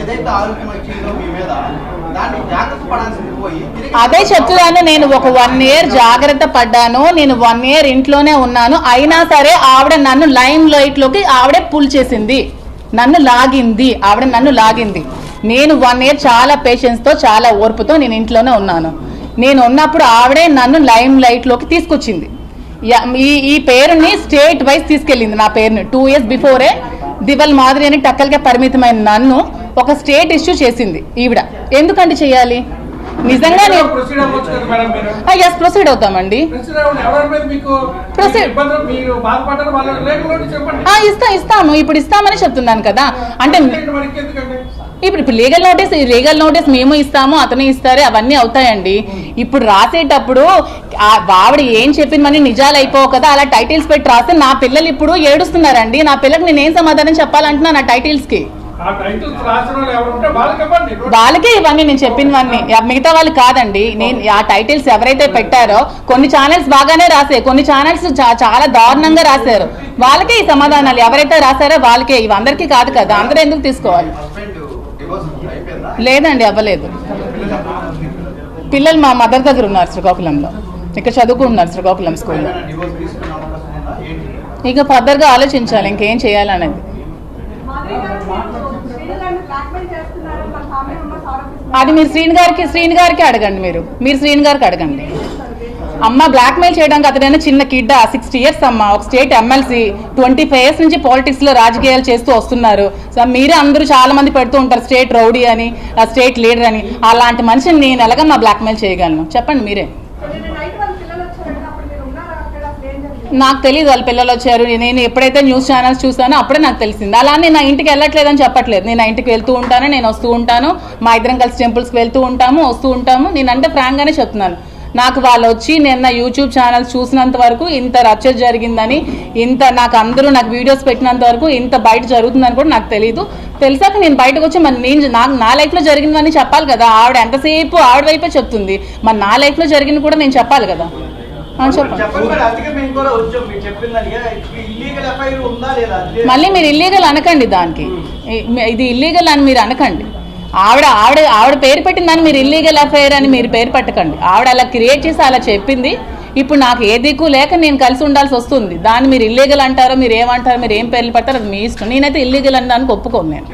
ఏదైతే ఆరోగ్యం వచ్చిందో మీ మీద దాన్ని జాగ్రత్త పడాల్సింది పోయి అదే చెప్తున్నాను నేను ఒక వన్ ఇయర్ జాగ్రత్త పడ్డాను నేను వన్ ఇయర్ ఇంట్లోనే ఉన్నాను అయినా సరే ఆవిడ నన్ను లైమ్ లైట్లోకి ఆవిడే పుల్ చేసింది. నన్ను లాగింది ఆవిడ నన్ను లాగింది. నేను వన్ ఇయర్ చాలా పేషెన్స్తో చాలా ఓర్పుతో నేను ఇంట్లోనే ఉన్నాను. నేను ఉన్నప్పుడు ఆవిడే నన్ను లైమ్ లైట్లోకి తీసుకొచ్చింది ఈ ఈ పేరుని స్టేట్ వైజ్ తీసుకెళ్ళింది నా పేరుని. టూ ఇయర్స్ బిఫోరే దివల్ మాదిరి అని టక్కలకే పరిమితమైన నన్ను ఒక స్టేట్ ఇష్యూ చేసింది ఈవిడ. ఎందుకంటే చేయాలి? నిజంగా ఎస్ ప్రొసీడ్ అవుతామండి. ఇస్తా ఇస్తాము ఇప్పుడు ఇస్తామని చెప్తున్నాను కదా. అంటే ఇప్పుడు ఇప్పుడు లీగల్ నోటీస్ లీగల్ నోటీస్ మేము ఇస్తాము అతను ఇస్తారు అవన్నీ అవుతాయండి. ఇప్పుడు రాసేటప్పుడు ఆ ఆవిడ ఏం చెప్పిందని నిజాలు అయిపోవు కదా అలా టైటిల్స్ పెట్టి రాస్తే నా పిల్లలు ఇప్పుడు ఏడుస్తున్నారండి. నా పిల్లకి నేను ఏం సమాధానం చెప్పాలంటున్నా నా టైటిల్స్కి? వాళ్ళకి ఇవన్నీ నేను చెప్పినవన్నీ. మిగతా వాళ్ళు కాదండి. నేను ఆ టైటిల్స్ ఎవరైతే పెట్టారో కొన్ని ఛానల్స్ బాగానే రాసాయి కొన్ని ఛానల్స్ చాలా దారుణంగా రాశారు. వాళ్ళకే ఈ సమాధానాలు. ఎవరైతే రాశారో వాళ్ళకే. ఇవి అందరికీ కాదు కదా. అందరూ ఎందుకు తీసుకోవాలి? లేదండి అవ్వలేదు. పిల్లలు మా మదర్ దగ్గర ఉన్నారు శ్రీకాకుళంలో. ఇక్కడ చదువుకుంటున్నారు శ్రీకాకుళం స్కూల్లో. ఇక ఫర్దర్గా ఆలోచించాలి ఇంకేం చేయాలనేది. మీరు శ్రీను అది మీరు శ్రీని గారికి శ్రీని గారికి అడగండి మీరు. మీరు శ్రీని గారికి అడగండి. అమ్మ బ్లాక్మెయిల్ చేయడానికి అతడైనా చిన్న కిడ్ సిక్స్టీ ఇయర్స్ అమ్మ ఒక state MLC twenty five years నుంచి పాలిటిక్స్లో రాజకీయాలు చేస్తూ వస్తున్నారు. సో మీరే అందరూ చాలా మంది పెడుతూ ఉంటారు స్టేట్ రౌడీ అని స్టేట్ లీడర్ అని. అలాంటి మనిషిని నేను ఎలాగమ్మా బ్లాక్మెయిల్ చేయగలను? చెప్పండి మీరే. నాకు తెలియదు వాళ్ళ పిల్లలు వచ్చారు. నేను ఎప్పుడైతే న్యూస్ ఛానల్స్ చూసానో అప్పుడే నాకు తెలిసింది. అలా నేను నా ఇంటికి వెళ్ళట్లేదని చెప్పట్లేదు. నేను నా ఇంటికి వెళ్తూ ఉంటాను నేను వస్తూ ఉంటాను. మా ఇద్దరం కలిసి టెంపుల్స్కి వెళ్తూ ఉంటాము వస్తూ ఉంటాము. నేను అంటే ఫ్రాంక్గానే చెప్తున్నాను. నాకు వాళ్ళు వచ్చి నేను నా యూట్యూబ్ ఛానల్స్ చూసినంత వరకు ఇంత రచ్చ జరిగిందని ఇంత నాకు అందరూ నాకు వీడియోస్ పెట్టినంత వరకు ఇంత బయట జరుగుతుందని కూడా నాకు తెలియదు తెలిసాక నేను బయటకు వచ్చి మరి నేను నాకు నా లైఫ్లో జరిగిందని చెప్పాలి కదా. ఆవిడ ఎంతసేపు ఆవిడ వైపే చెప్తుంది. మరి నా లైఫ్లో జరిగింది కూడా నేను చెప్పాలి కదా. మళ్ళీ మీరు ఇల్లీగల్ అనకండి దానికి. ఇది ఇల్లీగల్ అని మీరు అనకండి. ఆవిడ ఆవిడ ఆవిడ పేరు పెట్టిందని మీరు ఇల్లీగల్ అఫైర్ అని మీరు పేరు పెట్టకండి. ఆవిడ అలా క్రియేట్ చేసి అలా చెప్పింది. ఇప్పుడు నాకు ఏ దిక్కు లేక నేను కలిసి ఉండాల్సి వస్తుంది. దాన్ని మీరు ఇల్లీగల్ అంటారో మీరు ఏమంటారో మీరు ఏం పేర్లు పెడతారో అది మీ ఇష్టం. నేనైతే ఇల్లీగల్ అని దానికి ఒప్పుకోను నేను.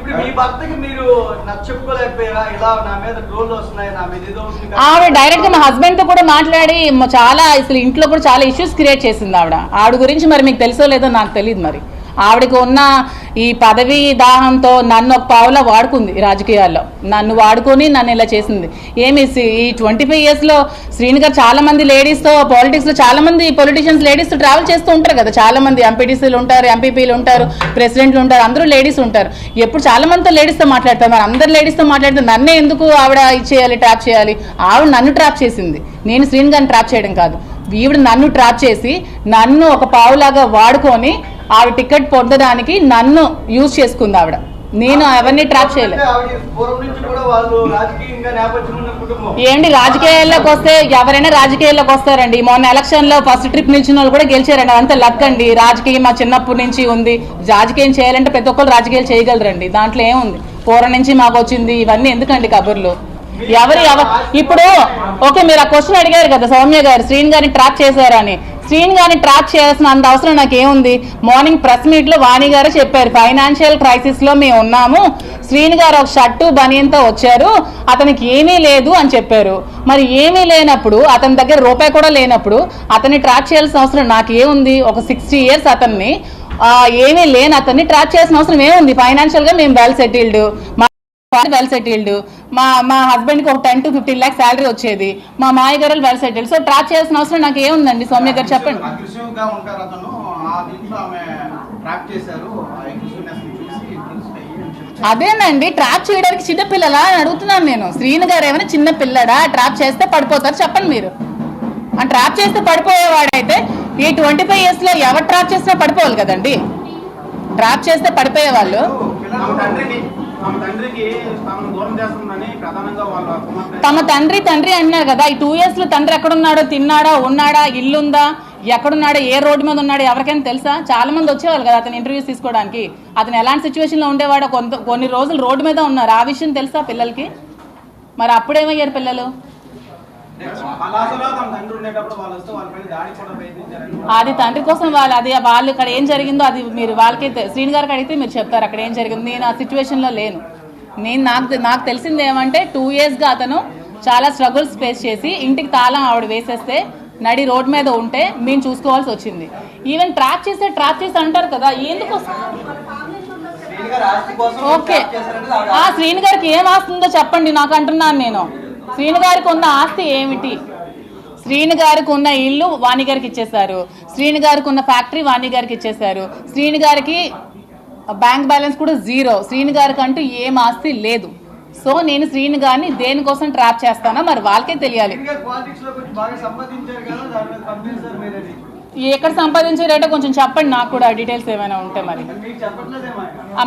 ఆవిడ డైరెక్ట్గా మా హస్బెండ్తో కూడా మాట్లాడి చాలా అసలు ఇంట్లో కూడా చాలా ఇష్యూస్ క్రియేట్ చేసింది ఆవిడ. ఆవిడ గురించి మరి మీకు తెలుసో లేదో నాకు తెలియదు మరి. ఆవిడకి ఉన్న ఈ పదవి దాహంతో నన్ను ఒక పావులా వాడుకుంది రాజకీయాల్లో. నన్ను వాడుకొని నన్ను ఇలా చేసింది. ఏమి సి- ఈ ట్వంటీ ఫైవ్ ఇయర్స్లో శ్రీని గారు చాలా మంది లేడీస్తో చాలా మంది పొలిటీషియన్స్ లేడీస్తో ట్రావెల్ చేస్తూ ఉంటారు కదా. చాలా మంది ఎంపీటీసీలు ఉంటారు ఎంపీపీలు ఉంటారు ప్రెసిడెంట్లు ఉంటారు అందరూ లేడీస్ ఉంటారు. ఎప్పుడు చాలా మందితో లేడీస్ మాట్లాడతారు మరి అందరు లేడీస్తో మాట్లాడితే నన్నే ఎందుకు ఆవిడ ఇచ్చేయాలి ట్రాప్ చేయాలి? ఆవిడ నన్ను ట్రాప్ చేసింది. నేను శ్రీని గారిని ట్రాప్ చేయడం కాదు. ఈవిడ నన్ను ట్రాప్ చేసి నన్ను ఒక పావులాగా వాడుకొని ఆవిడ టికెట్ పొందడానికి నన్ను యూజ్ చేసుకుంది ఆవిడ. నేను అవన్నీ ట్రాప్ చేయలేదు. ఏంటి రాజకీయాల్లోకి వస్తే ఎవరైనా రాజకీయాల్లోకి వస్తారండి. మొన్న ఎలక్షన్లో ఫస్ట్ ట్రిప్ నిలిచిన వాళ్ళు కూడా గెలిచారండి. అదంతా లక్ అండి. రాజకీయం మా చిన్నప్పటి నుంచి ఉంది. రాజకీయం చేయాలంటే ప్రతి ఒక్కరు రాజకీయాలు చేయగలరండి. దాంట్లో ఏముంది? పూర్వం నుంచి మాకు వచ్చింది. ఇవన్నీ ఎందుకండి కబుర్లు? ఎవరు ఎవ- ఇప్పుడు ఓకే మీరు ఆ క్వశ్చన్ అడిగారు కదా సౌమ్య గారు. శ్రీని గారిని ట్రాప్ చేశారని. శ్రీని గారిని ట్రాక్ చేయాల్సిన అంత అవసరం నాకు ఏముంది మార్నింగ్ ప్రెస్ మీట్లో వాణి గారు చెప్పారు ఫైనాన్షియల్ క్రైసిస్లో మేము ఉన్నాము. శ్రీని గారు ఒక షర్టు బనియంతో వచ్చారు. అతనికి ఏమీ లేదు అని చెప్పారు. మరి ఏమీ లేనప్పుడు అతని దగ్గర రూపాయి కూడా లేనప్పుడు అతన్ని ట్రాక్ చేయాల్సిన అవసరం నాకు ఏముంది ఒక సిక్స్టీ ఇయర్స్ అతన్ని ఏమీ లేని అతన్ని ట్రాక్ చేయాల్సిన అవసరం ఏముంది? ఫైనాన్షియల్గా మేము వెల్ సెటిల్డ్ మా వెల్ సెటిల్డ్. మా మా హస్బెండ్కి ఒక ten to fifteen lakhs salary వచ్చేది. మా మాయ గారు వెల్ సెటిల్డ్. సో ట్రాప్ చేయాల్సిన అవసరం నాకు ఏముందండి? సౌమ్య గారు చెప్పండి. అదేనండి. ట్రాప్ చేయడానికి చిన్న పిల్లలా అని అడుగుతున్నాను నేను. శ్రీను గారు ఏమైనా చిన్న పిల్లడా? ట్రాప్ చేస్తే పడిపోతారు. చెప్పండి మీరు. ఆ ట్రాప్ చేస్తే పడిపోయేవాడైతే ఈ ట్వంటీ ఫైవ్ ఇయర్స్లో ఎవరు ట్రాప్ చేసినా పడిపోవాలి కదండి. ట్రాప్ చేస్తే పడిపోయేవాళ్ళు. తమ తండ్రి తండ్రి అన్నారు కదా ఈ టూ ఇయర్స్లో తండ్రి ఎక్కడున్నాడో తిన్నాడా ఉన్నాడా ఇల్లుందా ఎక్కడున్నాడో ఏ రోడ్డు మీద ఉన్నాడో ఎవరికైనా తెలుసా? చాలా మంది వచ్చేవాళ్ళు కదా అతను ఇంటర్వ్యూస్ తీసుకోవడానికి. అతను ఎలాంటి సిచ్యువేషన్లో ఉండేవాడో కొంత కొన్ని రోజులు రోడ్డు మీద ఉన్నారు. ఆ విషయం తెలుసా పిల్లలకి? మరి అప్పుడేమయ్యారు పిల్లలు? అది తండ్రి కోసం వాళ్ళు అది వాళ్ళు ఇక్కడ ఏం జరిగిందో అది మీరు వాళ్ళకి శ్రీని గారికి అడిగితే మీరు చెప్తారు అక్కడ ఏం జరిగింది. నేను ఆ సిచ్యువేషన్లో లేను. నేను నాకు నాకు తెలిసింది ఏమంటే టూ ఇయర్స్గా అతను చాలా స్ట్రగుల్స్ ఫేస్ చేసి ఇంటికి తాళం ఆవిడ వేసేస్తే నడి రోడ్ మీద ఉంటే మేము చూసుకోవాల్సి వచ్చింది. ఈవెన్ ట్రాప్ చేస్తే ట్రాప్ చేసి అంటారు కదా ఎందుకు ఓకే ఆ శ్రీని గారికి ఏం ఆస్తుందో చెప్పండి నాకు అంటున్నాను నేను. శ్రీని గారికి ఉన్న ఆస్తి ఏమిటి? శ్రీని గారికి ఉన్న ఇల్లు వాణి గారికి ఇచ్చేశారు. శ్రీని గారికి ఉన్న ఫ్యాక్టరీ వాణి గారికి ఇచ్చేశారు. శ్రీని గారికి బ్యాంక్ బ్యాలెన్స్ కూడా జీరో. శ్రీని గారికి అంటూ ఏం ఆస్తి లేదు. సో నేను శ్రీని గారిని దేనికోసం ట్రాప్ చేస్తానో మరి వాళ్ళకే తెలియాలి. ఎక్కడ సంపాదించారంటే కొంచెం చెప్పండి నాకు కూడా డీటెయిల్స్ ఏమైనా ఉంటే మరి.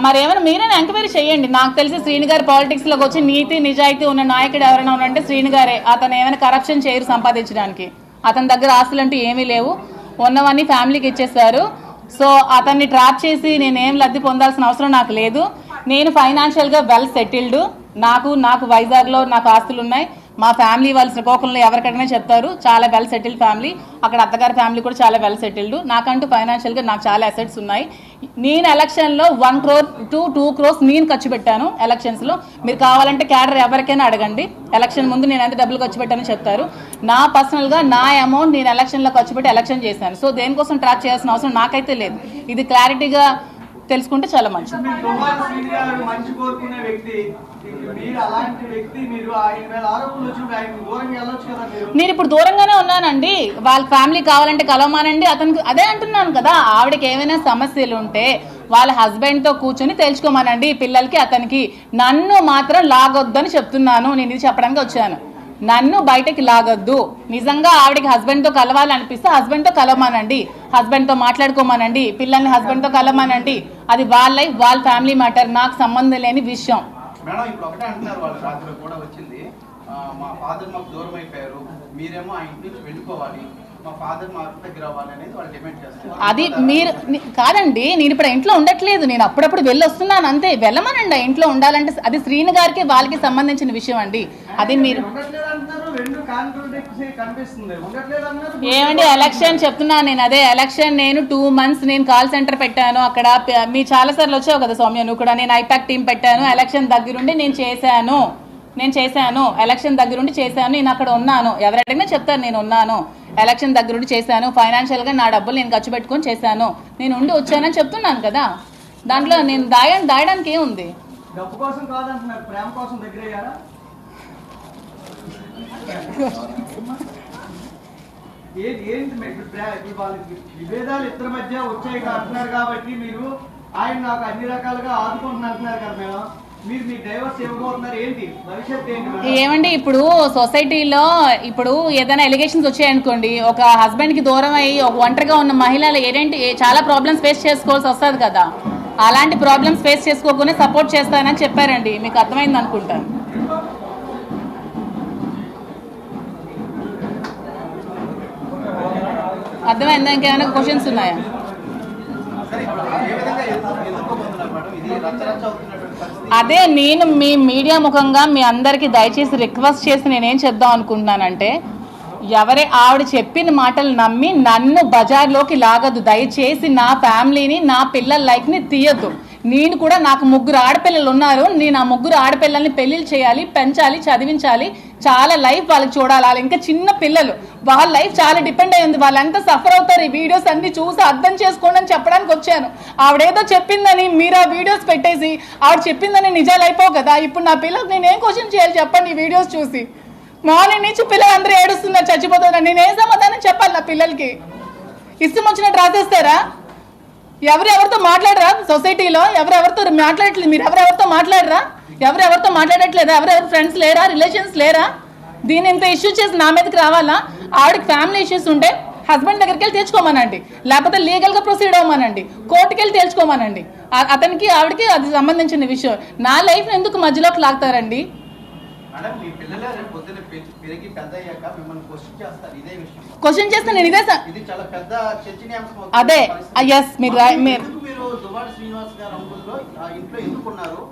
మరి ఏమైనా మీరైనా ఎంక్వైరీ చేయండి. నాకు తెలిసి శ్రీని గారు పాలిటిక్స్లోకి వచ్చి నీతి నిజాయితీ ఉన్న నాయకుడు ఎవరైనా ఉన్నారంటే శ్రీని గారే. అతను ఏమైనా కరప్షన్ చేయరు సంపాదించడానికి. అతని దగ్గర ఆస్తులు అంటూ ఏమీ లేవు. ఉన్నవన్నీ ఫ్యామిలీకి ఇచ్చేస్తారు సో అతన్ని ట్రాప్ చేసి నేనేం లబ్ధి పొందాల్సిన అవసరం నాకు లేదు. నేను ఫైనాన్షియల్గా వెల్ సెటిల్డ్ నాకు నాకు వైజాగ్లో నాకు ఆస్తులు ఉన్నాయి మా ఫ్యామిలీ వాళ్ళు శ్రీకాకుళంలో ఎవరికైనా చెప్తారు చాలా వెల్ సెటిల్డ్ ఫ్యామిలీ అక్కడ అత్తగారి ఫ్యామిలీ కూడా చాలా వెల్ సెటిల్డ్ నాకంటూ ఫైనాన్షియల్గా నాకు చాలా అసెట్స్ ఉన్నాయి. నేను ఎలక్షన్లో one crore two two crores నేను ఖర్చు పెట్టాను ఎలక్షన్స్లో మీరు కావాలంటే క్యాడర్ ఎవరికైనా అడగండి. ఎలక్షన్ ముందు నేను ఎంత డబ్బులు ఖర్చు పెట్టానో చెప్తారు. నా పర్సనల్గా నా అమౌంట్ నేను ఎలక్షన్లో ఖర్చు పెట్టి ఎలక్షన్ చేశాను. సో దేనికోసం ట్రాక్ చేయాల్సిన అవసరం నాకైతే లేదు. ఇది క్లారిటీగా తెలుసుకుంటే చాలా మంచిది. నేను ఇప్పుడు దూరంగానే ఉన్నానండి. వాళ్ళ ఫ్యామిలీ కావాలంటే కలవమానండి. అతనికి అదే అంటున్నాను కదా ఆవిడకి ఏమైనా సమస్యలు ఉంటే వాళ్ళ హస్బెండ్తో కూర్చొని తెలుసుకోమనండి. పిల్లలకి అతనికి నన్ను మాత్రం లాగొద్దని చెప్తున్నాను. నేను ఇది చెప్పడానికి వచ్చాను. నన్ను బయటకి లాగొద్దు. నిజంగా ఆవిడకి హస్బెండ్తో కలవాలనిపిస్తే హస్బెండ్తో కలవమానండి. హస్బెండ్తో మాట్లాడుకోమానండి. పిల్లల్ని హస్బెండ్తో కలవమానండి. అది వాళ్ళ లైఫ్ వాళ్ళ ఫ్యామిలీ మ్యాటర్. నాకు సంబంధం లేని విషయం. మా ఫాదర్ మాకు దూరం అయిపోయారు మీరేమో ఆ ఇంటి నుంచి వెళ్ళిపోవాలి. అది మీరు కాదండి నేను ఇప్పుడు ఇంట్లో ఉండట్లేదు. నేను అప్పుడప్పుడు వెళ్ళి వస్తున్నాను అంతే. వెళ్ళమనండి ఇంట్లో ఉండాలంటే అది శ్రీని గారికి వాళ్ళకి సంబంధించిన విషయం అండి. అది మీరు ఏమండి ఎలక్షన్ చెప్తున్నాను నేను. అదే ఎలక్షన్ నేను టూ మంత్స్ నేను కాల్ సెంటర్ పెట్టాను. అక్కడ మీ చాలా సార్లు వచ్చావు కదా సౌమ్య నువ్వు కూడా నేను ఐపాక్ టీం పెట్టాను. ఎలక్షన్ దగ్గరుండి నేను చేశాను. నేను చేశాను. ఎలక్షన్ దగ్గరుండి చేశాను. నేను అక్కడ ఉన్నాను. ఎవరైనా చెప్తారు నేను ఉన్నాను. ఎలక్షన్ దగ్గరుండి చేశాను. ఫైనాన్షియల్గా నా డబ్బులు నేను ఖర్చు పెట్టుకొని చేశాను. నేను ఉండి వచ్చానని చెప్తున్నాను కదా. దాంట్లో నేను దాయ దాయడానికి ఏముంది? డబ్బు కోసం విభేదాలు ఇద్దరి మధ్య వచ్చాయి అంటున్నారు కాబట్టి మీరు ఆయన నాకు అన్ని రకాలుగా ఆదుకుంటున్నారు అంటున్నారు కదా మేడం. ఏంటి? ఏంటి? ఏమండి ఇప్పుడు సొసైటీలో ఇప్పుడు ఏదైనా ఎలిగేషన్స్ వచ్చాయనుకోండి ఒక హస్బెండ్కి దూరం అయ్యి ఒక ఒంటరిగా ఉన్న మహిళలు ఏంటంటే ఏ- చాలా ప్రాబ్లమ్స్ ఫేస్ చేసుకోవాల్సి వస్తుంది కదా. అలాంటి ప్రాబ్లమ్స్ ఫేస్ చేసుకోకుండా సపోర్ట్ చేస్తానని చెప్పారండి. మీకు అర్థమైంది అనుకుంటాను అర్థమైందా? ఇంకేమైనా క్వశ్చన్స్ ఉన్నాయా? అదే నేను మీ మీడియా ముఖంగా మీ అందరికీ దయచేసి రిక్వెస్ట్ చేసి నేనేం చెప్దాం అనుకుంటున్నానంటే ఎవరే ఆవిడ చెప్పిన మాటలు నమ్మి నన్ను బజార్లోకి లాగదు. దయచేసి నా ఫ్యామిలీని నా పిల్లల లైఫ్ని తీయద్దు. నేను కూడా నాకు ముగ్గురు ఆడపిల్లలు ఉన్నారు. నేను ఆ ముగ్గురు ఆడపిల్లల్ని పెళ్ళిళ్ళు చేయాలి పెంచాలి చదివించాలి. చాలా లైఫ్ వాళ్ళకి చూడాలి. వాళ్ళు ఇంకా చిన్న పిల్లలు. వాళ్ళ లైఫ్ చాలా డిపెండ్ అయ్యింది వాళ్ళంతా సఫర్ అవుతారు ఈ వీడియోస్ అన్ని చూసి అర్థం చేసుకోండి అని చెప్పడానికి వచ్చాను. ఆవిడేదో చెప్పిందని మీరు ఆ వీడియోస్ పెట్టేసి ఆవిడ చెప్పిందని నిజాలు అయిపోవు కదా? ఇప్పుడు నా పిల్లలకు నేను ఏం క్వశ్చన్ చేయాలి చెప్పండి ఈ వీడియోస్ చూసి? మార్నింగ్ నుంచి పిల్లలందరూ ఏడుస్తున్నారు చచ్చిపోతున్నారు. నేను ఏం సమాధానం చెప్పాలి నా పిల్లలకి? ఇష్టం వచ్చినట్టు రాసేస్తారా? ఎవరెవరితో మాట్లాడరా? సొసైటీలో ఎవరెవరితో మాట్లాడట్లేదు? మీరు ఎవరెవరితో మాట్లాడరా? ఎవరెవరితో మాట్లాడట్లేదా? ఎవరెవరు ఫ్రెండ్స్ లేరా? రిలేషన్స్ లేరా? దీని ఇంత ఇష్యూ చేసి నా మీదకి రావాలా? ఆవిడకి ఫ్యామిలీ ఇష్యూస్ ఉంటే హస్బెండ్ దగ్గరికి వెళ్ళి తెచ్చుకోమనండి. లేకపోతే లీగల్గా ప్రొసీడ్ అవ్వమనండి. కోర్టుకి వెళ్ళి తెచ్చుకోమనండి. అతనికి ఆవిడకి అది సంబంధించిన విషయం. నా లైఫ్ ఎందుకు మధ్యలోకి లాగుతారండి? పెద్ద అయ్యాక మిమ్మల్ని క్వశ్చన్ చేస్తారు. ఇదే విషయం. క్వశ్చన్ చేస్తే నేను ఇదే స- ఇది చాలా పెద్ద చర్చనీయాంశం అవుతుంది. అదే. ఎస్ మీరు రా- మీరు మీరు దువ్వాడ శ్రీనివాస్ గారు ఇంట్లో ఎందుకున్నారు.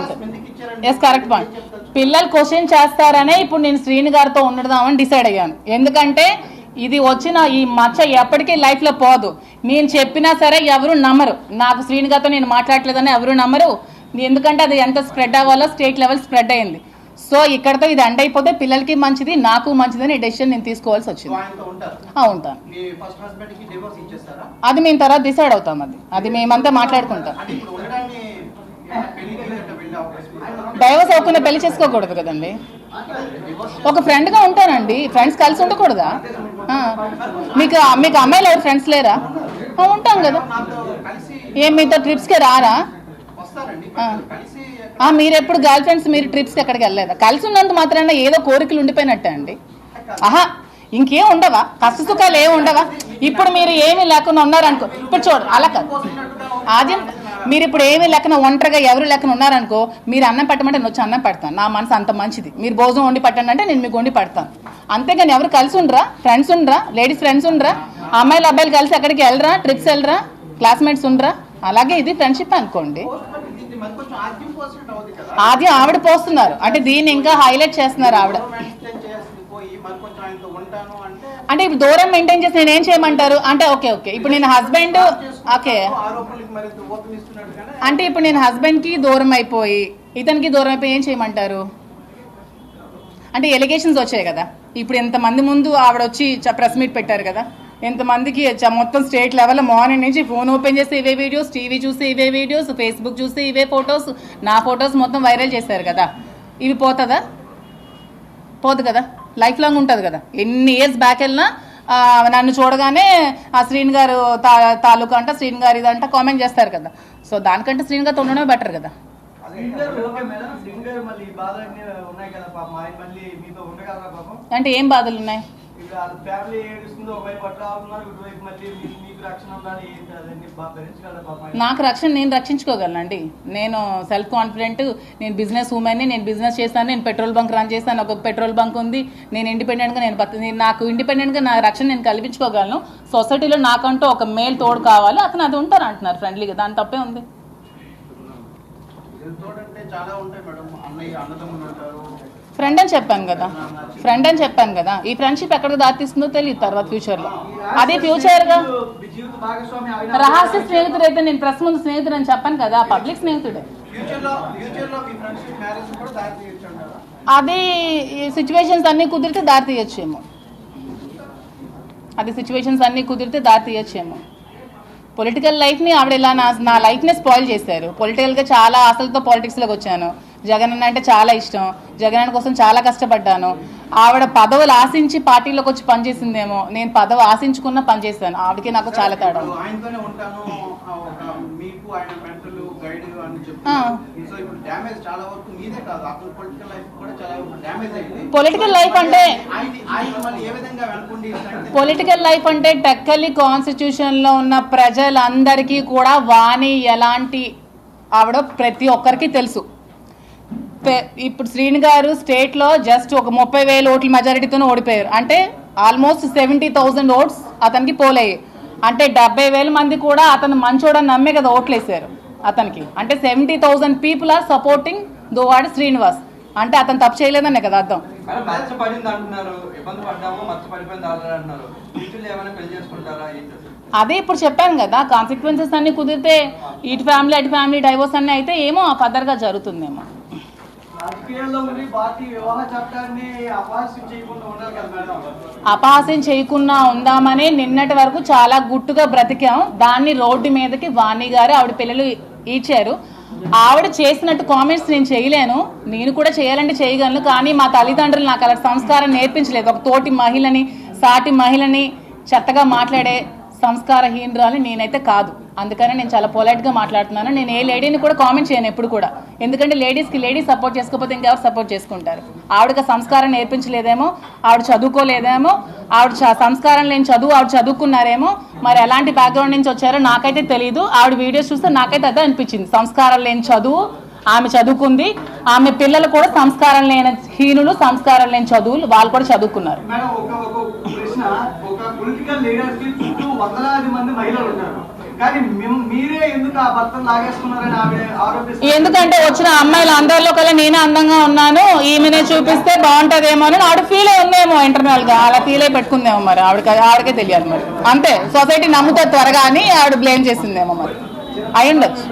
అవకాశం ఎందుకు ఇచ్చారండి? Yes correct point? పిల్లలు క్వశ్చన్ చేస్తారనే ఇప్పుడు నేను శ్రీని గారితో ఉండదామని డిసైడ్ అయ్యాను. ఎందుకంటే ఇది వచ్చిన ఈ మచ్చ ఎప్పటికీ లైఫ్లో పోదు. నేను చెప్పినా సరే ఎవరు నమ్మరు. నాకు శ్రీని గారితో నేను మాట్లాడలేదని ఎవరు నమ్మరు. ఎందుకంటే అది ఎంత స్ప్రెడ్ అవ్వాలో స్టేట్ లెవెల్ స్ప్రెడ్ అయింది. సో ఇక్కడతో ఇది ఎండ్ అయిపోతే పిల్లలకి మంచిది నాకు మంచిదని డెసిషన్ నేను తీసుకోవాల్సి వచ్చింది. ఉంటాను. అది మేము తర్వాత డిసైడ్ అవుతాం అది. అది మేమంతా మాట్లాడుకుంటాం? డైవర్స్ అవ్వకుండా పెళ్ళి చేసుకోకూడదు కదండి? ఒక ఫ్రెండ్గా ఉంటానండి. ఫ్రెండ్స్ కలిసి ఉండకూడదా. మీకు మీకు అమ్మాయిలు ఎవరు ఫ్రెండ్స్ లేరా? ఉంటాం కదా. ఏం మీతో ట్రిప్స్కి రారా? ఆ. మీరు ఎప్పుడు గర్ల్ ఫ్రెండ్స్ మీరు ట్రిప్స్కి ఎక్కడికి వెళ్ళలేదా? కలిసి ఉన్నంత మాత్రాన ఏదో కోరికలు ఉండిపోయినట్టే అండి. ఆహా ఇంకేం ఉండవా? కష్ట సుఖాలు ఏమి ఉండవా? ఇప్పుడు మీరు ఏమీ లేకుండా ఉన్నారనుకో ఇప్పుడు చూడు అలా కాదు. ఆద్యం మీరు ఇప్పుడు ఏమీ లేకుండా ఒంటరిగా ఎవరు లేకుండా ఉన్నారనుకో మీరు అన్నం పెట్టమంటే నేను వచ్చి అన్నం పెడతాను. నా మనసు అంత మంచిది. మీరు భోజనం వండి పెట్టండి అంటే నేను మీకు వండి పెడతాను. అంతేగాని ఎవరు కలిసి ఉండరా? ఫ్రెండ్స్ ఉండరా? లేడీస్ ఫ్రెండ్స్ ఉండరా? అమ్మాయిలు అబ్బాయిలు కలిసి ఎక్కడికి వెళ్ళరా? ట్రిప్స్ వెళ్ళరా? క్లాస్మేట్స్ ఉండరా? అలాగే ఇది ఫ్రెండ్షిప్ అనుకోండి. ఆద్యం ఆవిడ పోస్తున్నారు. అంటే దీన్ని ఇంకా హైలైట్ చేస్తున్నారు ఆవిడ. అంటే ఇప్పుడు దూరం మెయింటైన్ చేసి నేను ఏం చేయమంటారు? అంటే ఓకే ఓకే. ఇప్పుడు నేను హస్బెండ్ ఓకే. అంటే ఇప్పుడు నేను హస్బెండ్కి దూరం అయిపోయి ఇతనికి దూరం అయిపోయి ఏం చేయమంటారు? అంటే ఎలిగేషన్స్ వచ్చాయి కదా. ఇప్పుడు ఎంతమంది ముందు ఆవిడ వచ్చి ప్రెస్ మీట్ పెట్టారు కదా. ఎంతమందికి చ- మొత్తం స్టేట్ లెవెల్ మార్నింగ్ నుంచి ఫోన్ ఓపెన్ చేస్తే ఇవే వీడియోస్ టీవీ చూస్తే ఇవే వీడియోస్ ఫేస్బుక్ చూస్తే ఇవే ఫొటోస్ నా ఫొటోస్ మొత్తం వైరల్ చేశారు కదా. ఇవి పోతుందా? పోదు కదా. లైఫ్ లాంగ్ ఉంటుంది కదా. ఎన్ని ఇయర్స్ బ్యాక్ వెళ్ళినా నన్ను చూడగానే ఆ శ్రీని గారు తా తాలూకా అంట శ్రీని గారు ఇదంట కామెంట్ చేస్తారు కదా. సో దానికంటే శ్రీని గారితో ఉండడమే బెటర్ కదా. అంటే ఏం బాధలు ఉన్నాయి? ఇక ఫ్యామిలీ ఏడుస్తుందో ఒకవైపు పట్ల అవుతున్నారు ఇటువైపు మళ్ళీ మీ- మీకు రక్షణ ఉండాలి ఆయన? నాకు రక్షణ నేను రక్షించుకోగలనండి. నేను సెల్ఫ్ కాన్ఫిడెంట్ నేను బిజినెస్ ఉమెన్ని నేను బిజినెస్ చేస్తాను నేను పెట్రోల్ బంక్ రన్ చేస్తాను ఒక పెట్రోల్ బంక్ ఉంది. నేను ఇండిపెండెంట్గా నేను నేను నాకు ఇండిపెండెంట్గా నా రక్షణ నేను కల్పించుకోగలను. సొసైటీలో నాకంటూ ఒక మేల్ తోడు కావాలి అతను అది ఉంటారు అంటున్నారు ఫ్రెండ్లీగా దాని తప్పే ఉంది. తోడంటే చాలా ఉంటాయి మేడం. అన్నయ్య అన్నదమ్ములు ఉంటారు ఫ్రెండ్ అని చెప్పాను కదా. ఫ్రెండ్ అని చెప్పాను కదా. ఈ ఫ్రెండ్షిప్ ఎక్కడికి దారితీస్తుందో తెలియదు తర్వాత ఫ్యూచర్లో అదే ఫ్యూచర్గా రహస్య స్నేహితుడు అయితే నేను ప్రెస్ ముందు స్నేహితుడు అని చెప్పాను కదా పబ్లిక్ స్నేహితుడే. దారి అది సిచ్యువేషన్స్ అన్నీ కుదిరితే దారి తీయచ్చేమో అది సిచ్యువేషన్స్ అన్నీ కుదిరితే దారి తీయచ్చేమో పొలిటికల్ లైఫ్ని ఆవిడ ఇలా నా నా లైఫ్ని స్పాయిల్ చేశారు. పొలిటికల్గా చాలా ఆశలతో పాలిటిక్స్లోకి వచ్చాను. జగన్ అన్న అంటే చాలా ఇష్టం. జగన్ అన్న కోసం చాలా కష్టపడ్డాను. ఆవిడ పదవులు ఆశించి పార్టీలోకి వచ్చి పనిచేసిందేమో నేను పదవి ఆశించుకున్న పనిచేశాను ఆవిడకి నాకు చాలా తేడా. పొలిటికల్ లైఫ్ అంటే- పొలిటికల్ లైఫ్ అంటే టెక్కలి కాన్స్టిట్యూషన్లో ఉన్న ప్రజలందరికీ కూడా వాణి ఎలాంటి ఆవిడ ప్రతి ఒక్కరికి తెలుసు. ఇప్పుడు శ్రీని గారు స్టేట్లో జస్ట్ ఒక ముప్పై వేల ఓట్ల మెజారిటీతో ఓడిపోయారు. అంటే ఆల్మోస్ట్ సెవెంటీ థౌజండ్ ఓట్స్ అతనికి పోలేయి. అంటే డెబ్బై వేల మంది కూడా అతను మంచోడని నమ్మే కదా ఓట్లేసారు అతనికి. అంటే seventy thousand people are supporting Duvvada Srinivas. అంటే అతను తప్పు చేయలేదనే కదా అర్థం? అదే ఇప్పుడు చెప్పాను కదా కాన్సిక్వెన్సెస్ అన్ని కుదిరితే ఇటు ఫ్యామిలీ అటు ఫ్యామిలీ డైవోర్స్ అన్ని అయితే ఏమో ఫర్దర్గా జరుగుతుందేమో. రాజకీయాల్లో వివాహ చట్టాన్ని అపహాస్యం చేయకుండా ఉండాలి కదా మేడం? అపహాస్యం చేయకుండా ఉందామని నిన్నటి వరకు చాలా గుట్టుగా బ్రతికాం. దాన్ని రోడ్డు మీదకి వాణి గారు ఆవిడ పిల్లలు ఇచ్చారు ఆవిడ చేసినట్టు కామెంట్స్ నేను చేయలేను. నేను కూడా చేయాలంటే చేయగలను కానీ మా తల్లిదండ్రులు నాకు అలా సంస్కారం నేర్పించలేదు. ఒక తోటి మహిళని సాటి మహిళని చెత్తగా మాట్లాడే సంస్కారహీనరాలు నేనైతే కాదు. అందుకని నేను చాలా పొలైట్గా మాట్లాడుతున్నాను. నేను ఏ లేడీని కూడా కామెంట్ చేయను ఎప్పుడు కూడా. ఎందుకంటే లేడీస్కి లేడీస్ సపోర్ట్ చేసుకోకపోతే ఇంకెవరు సపోర్ట్ చేసుకుంటారు. ఆవిడకి సంస్కారం నేర్పించలేదేమో ఆవిడ చదువుకోలేదేమో ఆవిడ సంస్కారం లేని చదువు ఆవిడ చదువుకున్నారేమో మరి ఎలాంటి బ్యాక్గ్రౌండ్ నుంచి వచ్చారో నాకైతే తెలియదు ఆవిడ వీడియోస్ చూస్తే నాకైతే అదే అనిపించింది. సంస్కారం లేని చదువు ఆమె చదువుకుంది ఆమె పిల్లలు కూడా సంస్కారం లేని హీనులు సంస్కారం లేని చదువులు వాళ్ళు కూడా చదువుకున్నారు. ఎందుకంటే వచ్చిన అమ్మాయిలు అందరిలో కల్లా నేనే అందంగా ఉన్నాను ఈమెనే చూపిస్తే బాగుంటదేమో అని ఆవిడ ఫీల్ ఉందేమో ఇంటర్నల్గా అలా ఫీల్ అయి పెట్టుకుందేమో మరి ఆవిడకి ఆవిడకే తెలియాలి మరి. అంతే సొసైటీ నమ్ముతా త్వరగా అని ఆవిడ బ్లేమ్ చేసిందేమో మరి. అయ్యుండొచ్చు.